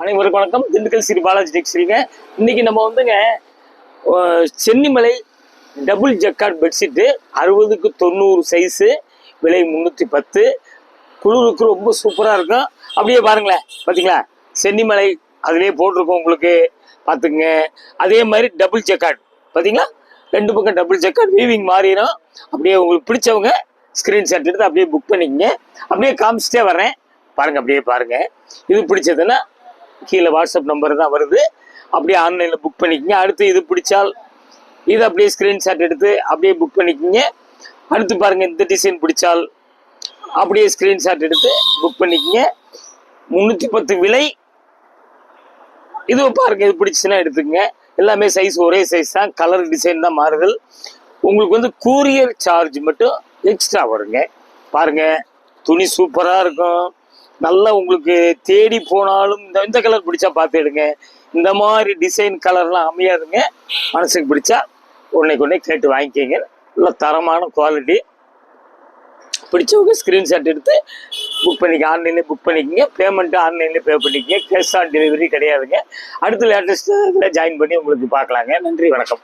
அனைவருக்கும் வணக்கம். திண்டுக்கல் ஸ்ரீ பாலாஜி டெக்ஸ்டைலுங்க இன்னைக்கு நம்ம வந்துங்க சென்னிமலை டபுள் ஜக்கார்ட் பெட்ஷீட்டு அறுபதுக்கு தொண்ணூறு சைஸு விலை முந்நூற்றி பத்து. குளிருக்கு ரொம்ப சூப்பராக இருக்கும். அப்படியே பாருங்களேன். பார்த்தீங்களா சென்னிமலை அதிலே போட்டிருக்கோம் உங்களுக்கு. பார்த்துக்குங்க. அதே மாதிரி டபுள் ஜக்கார்ட் பார்த்தீங்களா ரெண்டு பக்கம் டபுள் ஜக்கார்ட் வீவிங் மாறிடும். அப்படியே உங்களுக்கு பிடிச்சவங்க ஸ்க்ரீன்ஷாட் எடுத்து அப்படியே புக் பண்ணிக்கங்க. அப்படியே காமிச்சிட்டே வரேன் பாருங்கள் அப்படியே பாருங்கள் இது பிடிச்சதுன்னா கீழே வாட்ஸ்அப் நம்பர் தான் வருது. அப்படியே ஆன்லைனில் புக் பண்ணிக்கோங்க. அடுத்து இது பிடிச்சால் இது அப்படியே ஸ்க்ரீன்ஷாட் எடுத்து அப்படியே புக் பண்ணிக்கோங்க. அடுத்து பாருங்கள் இந்த டிசைன் பிடிச்சால் அப்படியே ஸ்க்ரீன்ஷாட் எடுத்து புக் பண்ணிக்கங்க. முந்நூற்றி பத்து விலை. இதுவும் பாருங்க இது பிடிச்சுன்னா எடுத்துக்கங்க. எல்லாமே சைஸ் ஒரே சைஸ் தான். கலர் டிசைன் தான் மாறுதல். உங்களுக்கு வந்து கூரியர் சார்ஜ் மட்டும் எக்ஸ்ட்ரா வருங்க. பாருங்க துணி சூப்பராக இருக்கும். நல்லா உங்களுக்கு தேடி போனாலும் இந்த இந்த கலர் பிடிச்சா பார்த்து எடுங்க. இந்த மாதிரி டிசைன் கலர்லாம் அமையாதுங்க மனசுக்கு பிடிச்சா உடனே கொண்டே கேட்டு வாங்கிக்கோங்க. நல்ல தரமான குவாலிட்டி பிடிச்சவங்க ஸ்க்ரீன்ஷாட் எடுத்து புக் பண்ணிக்க ஆன்லைன்லேயே புக் பண்ணிக்கோங்க. பேமெண்ட்டு ஆன்லைன்லேயே பே பண்ணிக்கங்க. கேஷ் ஆன் டெலிவரி கிடையாதுங்க. அடுத்த லேட்டஸ்ட்டு இதில் ஜாயின் பண்ணி உங்களுக்கு பார்க்கலாங்க. நன்றி வணக்கம்.